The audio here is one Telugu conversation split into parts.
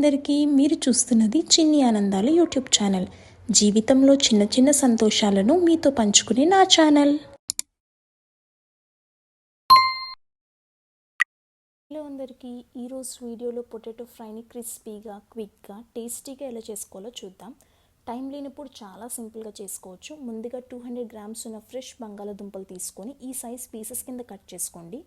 అందరికీ మీరు చూస్తున్నది చిన్ని ఆనందాలు యూట్యూబ్ ఛానల్. జీవితంలో చిన్న చిన్న సంతోషాలను మీతో పంచుకునే నా ఛానల్. హలో అందరికీ ఈరోజు వీడియోలో పొటాటో ఫ్రైని క్రిస్పీగా క్విక్గా టేస్టీగా ఎలా చేసుకోవాలో చూద్దాం. టైం లేనప్పుడు చాలా సింపుల్గా చేసుకోవచ్చు. ముందుగా టూ హండ్రెడ్ గ్రామ్స్ ఉన్న ఫ్రెష్ బంగాళాదుంపలు తీసుకొని ఈ సైజ్ పీసెస్ కింద కట్ చేసుకోండి.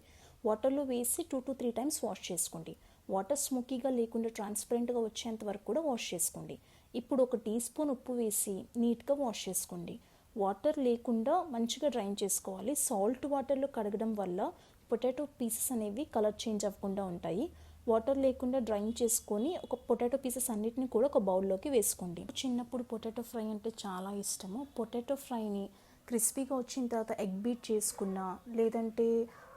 వాటర్లో వేసి two to three times wash చేసుకోండి. వాటర్ స్మోకీగా లేకుండా ట్రాన్స్పరెంట్గా వచ్చేంత వరకు కూడా వాష్ చేసుకోండి. ఇప్పుడు ఒక టీ స్పూన్ ఉప్పు వేసి నీట్గా వాష్ చేసుకోండి. వాటర్ లేకుండా మంచిగా డ్రైన్ చేసుకోవాలి. సాల్ట్ వాటర్లో కడగడం వల్ల పొటాటో పీసెస్ అనేవి కలర్ చేంజ్ అవ్వకుండా ఉంటాయి. వాటర్ లేకుండా డ్రైన్ చేసుకొని ఒక పొటాటో పీసెస్ అన్నిటిని కూడా ఒక బౌల్లోకి వేసుకోండి. చిన్నప్పుడు పొటాటో ఫ్రై అంటే చాలా ఇష్టము. పొటాటో ఫ్రైని క్రిస్పీగా వచ్చిన తర్వాత ఎగ్ బీట్ చేసుకున్నా లేదంటే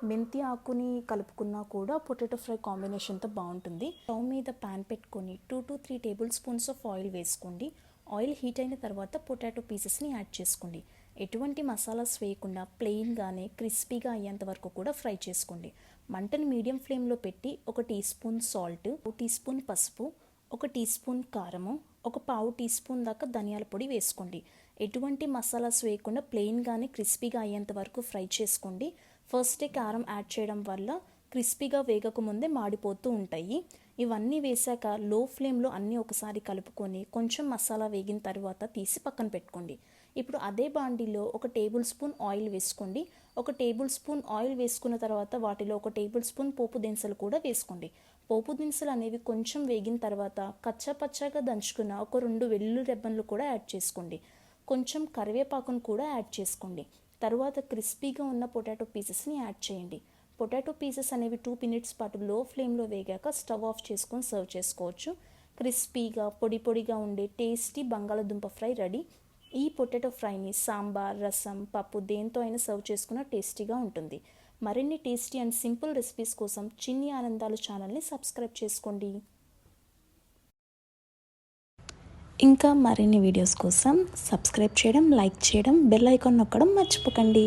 మెంతి ఆకుని కలుపుకున్నా కూడా పొటాటో ఫ్రై కాంబినేషన్తో బాగుంటుంది. స్టవ్ మీద ప్యాన్ పెట్టుకొని two to three tablespoons of oil వేసుకోండి. ఆయిల్ హీట్ అయిన తర్వాత పొటాటో పీసెస్ని యాడ్ చేసుకోండి. ఎటువంటి మసాలాస్ వేయకుండా ప్లెయిన్గానే క్రిస్పీగా అయ్యేంత వరకు కూడా ఫ్రై చేసుకోండి. మంటను మీడియం ఫ్లేమ్లో పెట్టి ఒక టీ స్పూన్ సాల్ట్ ఒక టీ స్పూన్ పసుపు ఒక టీ స్పూన్ కారము ఒక పావు టీ స్పూన్ దాకా ధనియాల పొడి వేసుకోండి. ఎటువంటి మసాలాస్ వేయకుండా ప్లెయిన్గానే క్రిస్పీగా అయ్యేంత వరకు ఫ్రై చేసుకోండి. ఫస్టే కారం యాడ్ చేయడం వల్ల క్రిస్పీగా వేగక ముందే మాడిపోతూ ఉంటాయి. ఇవన్నీ వేశాక లో ఫ్లేమ్లో అన్నీ ఒకసారి కలుపుకొని కొంచెం మసాలా వేగిన తర్వాత తీసి పక్కన పెట్టుకోండి. ఇప్పుడు అదే బాండీలో ఒక టేబుల్ స్పూన్ ఆయిల్ వేసుకోండి. ఒక టేబుల్ స్పూన్ ఆయిల్ వేసుకున్న తర్వాత వాటిలో ఒక టేబుల్ స్పూన్ పోపు దినుసులు కూడా వేసుకోండి. పోపు దినుసులు అనేవి కొంచెం వేగిన తర్వాత కచ్చాపచ్చాగా దంచుకున్న ఒక రెండు వెల్లుల్లి రెబ్బన్లు కూడా యాడ్ చేసుకోండి. కొంచెం కరివేపాకును కూడా యాడ్ చేసుకోండి. తర్వాత క్రిస్పీగా ఉన్న పొటాటో పీసెస్ని యాడ్ చేయండి. పొటాటో పీసెస్ అనేవి టూ మినిట్స్ పాటు లో ఫ్లేమ్లో వేగాక స్టవ్ ఆఫ్ చేసుకొని సర్వ్ చేసుకోవచ్చు. క్రిస్పీగా పొడి పొడిగా ఉండే టేస్టీ బంగాళదుంప ఫ్రై రెడీ. ఈ పొటాటో ఫ్రైని సాంబార్ రసం పప్పు దేంతో అయినా సర్వ్ చేసుకున్న టేస్టీగా ఉంటుంది. మరిన్ని టేస్టీ అండ్ సింపుల్ రెసిపీస్ కోసం చిన్ని ఆనందాలు ఛానల్ని సబ్స్క్రైబ్ చేసుకోండి. ఇంకా మరిన్ని వీడియోస్ కోసం సబ్స్క్రైబ్ చేయడం లైక్ చేయడం బెల్ ఐకాన్ నొక్కడం మర్చిపోకండి.